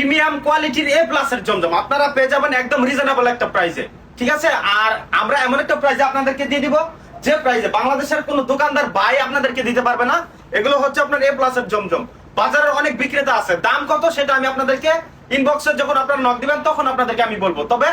Premium কোয়ালিটির এ প্লাসের জমজম। আপনারা পেয়ে যাবেন একদম রিজনেবল একটা প্রাইসে ঠিক আছে? আর আমরা এমন একটা প্রাইসে আপনাদেরকে দিয়ে দিব, যে প্রাইসে বাংলাদেশের কোনো দোকানদার ভাই আপনাদেরকে দিতে পারবে না। এগুলো হচ্ছে আপনার এ প্লাসের জমজম। বাজারের অনেক বিক্রেতা আছে। দাম কত সেটা আমি আপনাদেরকে ইনবক্সে যখন আপনারা নক দিবেন, তখন আপনাদেরকে আমি বলব। তবে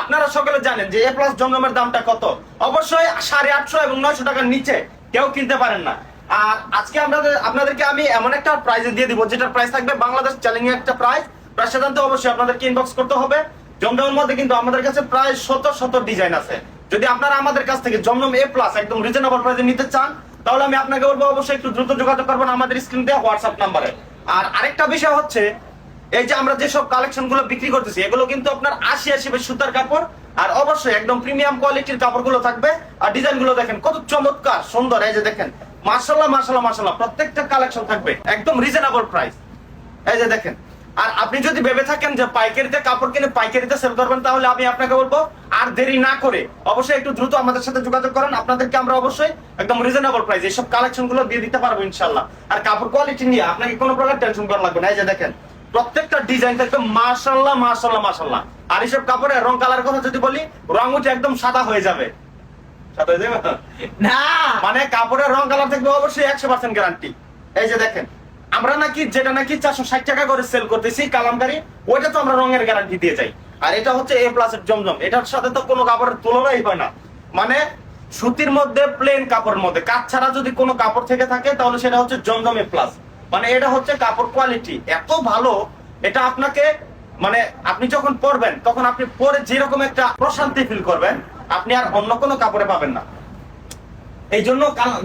আপনারা সকলে জানেন যে এ প্লাস জমজমের দামটা কত। অবশ্যই সাড়ে আটশো এবং নয়শো টাকার নিচে কেউ কিনতে পারেন না। আর আজকে আপনাদের আপনাদেরকে আমি এমন একটা প্রাইজে দিয়ে দিব, যেটার প্রাইস থাকবে বাংলাদেশ চ্যালেঞ্জিং একটা প্রাইস প্রাইসটা জানতে অবশ্যই আপনাদেরকে ইনবক্স করতে হবে। জমজমের মধ্যে কিন্তু আমাদের কাছে প্রায় শত শত ডিজাইন আছে। যদি আপনারা আমাদের কাছ থেকে জমজম এ প্লাস একদম রিজনেবল প্রাইসে নিতে চান, তাহলে আমি আপনাকে বলব অবশ্যই একটু দ্রুত যোগাযোগ করবেন আমাদের স্ক্রিন দেওয়া হোয়াটসঅ্যাপ নাম্বারে আর আরেকটা বিষয় হচ্ছে, এই যে আমরা যেসব কালেকশনগুলো বিক্রি করতেছি, এগুলো কিন্তু আপনার আশি আশি সুতার কাপড়, আর অবশ্যই একদম প্রিমিয়াম কোয়ালিটির কাপড়গুলো থাকবে। আর ডিজাইনগুলো দেখেন, কত চমৎকার, সুন্দর, এই যে দেখেন মার্শাল্লাহ মার্শাল্লাহ মার্শাল্লাহ প্রত্যেকটা কালেকশন থাকবে, একদম রিজনেবল প্রাইস এই যে দেখেন আর আপনি যদি ভেবে থাকেন যে পাইকারিতে কাপড় কিনে পাইকারিতে সেল করবেন তাহলে আমি আপনাকে বলব আর দেরি না করে অবশ্যই একটু দ্রুত আমাদের সাথে যোগাযোগ করেন। আপনাদেরকে আমরা অবশ্যই একদম রিজনেবল প্রাইস এইসব কালেকশনগুলো দিয়ে দিতে পারব ইনশাল্লাহ আর কাপড় কোয়ালিটি নিয়ে আপনাকে কোনো প্রকার টেনশন করা লাগবে না। এই যে দেখেন প্রত্যেকটা ডিজাইন থাকবে মার্শাল্লাহ মার্শাল্লাহ মার্শাল্লাহ আর এইসব কাপড়ের রং কালার কথা যদি বলি রং উঠে একদম সাদা হয়ে যাবে। সাদা হয়ে যাবে? না! মানে কাপড়ের রং কালার থাকবে অবশ্যই একশো পার্সেন্ট গ্যারান্টি এই যে দেখেন আমরা নাকি যেটা নাকি চারশো ষাট টাকা করে সেল করতেছি, কালামকারি, ওইটা তো আমরা রঙের গ্যারান্টি দিয়ে যাই। আর এটা হচ্ছে এ প্লাস এর জমজম। এটার সাথে তো কোনো কাপড়ের তুলনাই হয় না। মানে সুতির মধ্যে প্লেন কাপড়ের মধ্যে। কাজ ছাড়া যদি কোনো কাপড় থেকে থাকে, তাহলে সেটা হচ্ছে জমজম এ প্লাস মানে এটা হচ্ছে কাপড় কোয়ালিটি এত ভালো, এটা আপনাকে মানে আপনি যখন পরবেন, তখন আপনি পরে যেরকম একটা প্রশান্তি ফিল করবেন, আপনি আর অন্য কোনো কাপড়ে পাবেন না। এই জন্য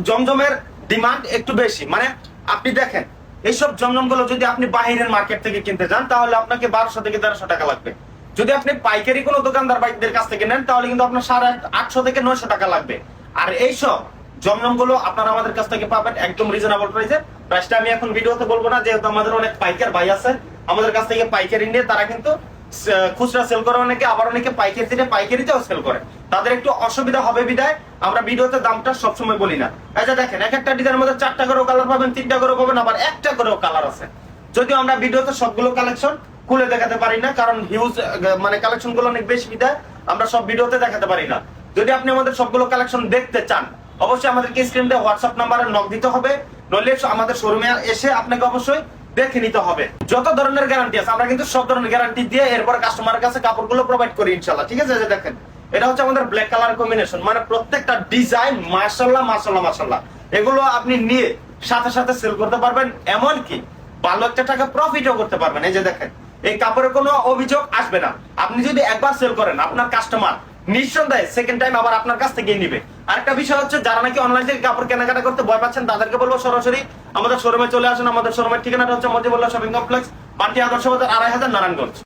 জমজমের ডিমান্ড একটু বেশি। মানে আপনি দেখেন এইসব জমজমগুলো যদি আপনি বাহিরের মার্কেট থেকে কিনতে যান তাহলে আপনাকে বারোশো থেকে তেরোশো টাকা লাগবে। যদি আপনি পাইকারি কোনো দোকানদার বাইকদের কাছ থেকে নেন, তাহলে কিন্তু আপনার সাড়ে আটশো থেকে নয়শো টাকা লাগবে। আর এইসব জমজমগুলো আপনারা আমাদের কাছ থেকে পাবেন একদম রিজনেবল প্রাইসে প্রাইসটা আমি এখন ভিডিওতে বলব না, যেহেতু আমাদের অনেক পাইকার ভাই আছে, আমাদের কাছ থেকে পাইকারি নিয়ে তারা কিন্তু খুচরা সেল করে অনেকে, আবার অনেকে পাইকারি থেকে পাইকারিতেও সেল করে। তাদের একটু অসুবিধা হবে বিদায়, আমরা ভিডিওতে দামটা সবসময় বলি না। যে দেখেন, এক একটা ডিজাইনের মধ্যে চারটা করেও কালার পাবেন, তিনটা করেও পাবেন, আবার একটা করেও কালার আছে। যদিও আমরা ভিডিওতে সবগুলো কালেকশন খুলে দেখাতে পারি না, কারণ হিউজ মানে কালেকশনগুলো অনেক বেশি বিদায়, আমরা সব ভিডিওতে দেখাতে পারি না। যদি আপনি আমাদের সবগুলো কালেকশন দেখতে চান, অবশ্যই আমাদেরকে স্ক্রিনে হোয়াটসঅ্যাপ নাম্বারে নক দিতে হবে। নইলে আমাদের শোরুমে এসে আপনাকে অবশ্যই দেখে নিতে হবে। যত ধরনের গ্যারান্টি আছে, আমরা কিন্তু সব ধরনের গ্যারান্টি দিয়ে এরপর কাস্টমারের কাছে কাপড়গুলো প্রোভাইড করি ইনশাল্লাহ ঠিক আছে দেখেন, এটা হচ্ছে আমাদের ব্ল্যাক কালার কম্বিনেশন মানে প্রত্যেকটা ডিজাইন মার্শাল্লাহ মার্শাল্লাহ মার্শাল্লাহ এগুলো আপনি নিয়ে সাথে সাথে সেল করতে পারবেন এমন কি ভালো একটা টাকা প্রফিটও করতে পারবেন। এই যে দেখেন, এই কাপড়ের কোনো অভিযোগ আসবে না। আপনি যদি একবার সেল করেন, আপনার কাস্টমার নিঃসন্দেহে সেকেন্ড টাইম আবার আপনার কাছ থেকে নিবে। আরেকটা বিষয় হচ্ছে, যারা নাকি অনলাইন থেকে কাপড় কেনাকাটা করতে ভয় পাচ্ছেন, তাদেরকে বলব সরাসরি আমাদের শোরুমে চলে আসুন। আমাদের শোরুমের ঠিকানাটা হচ্ছে মজিবুল্লাহ শপিং কমপ্লেক্স পান্টি আদর্শ বাজার, আড়াই হাজার নারায়ণগঞ্জ।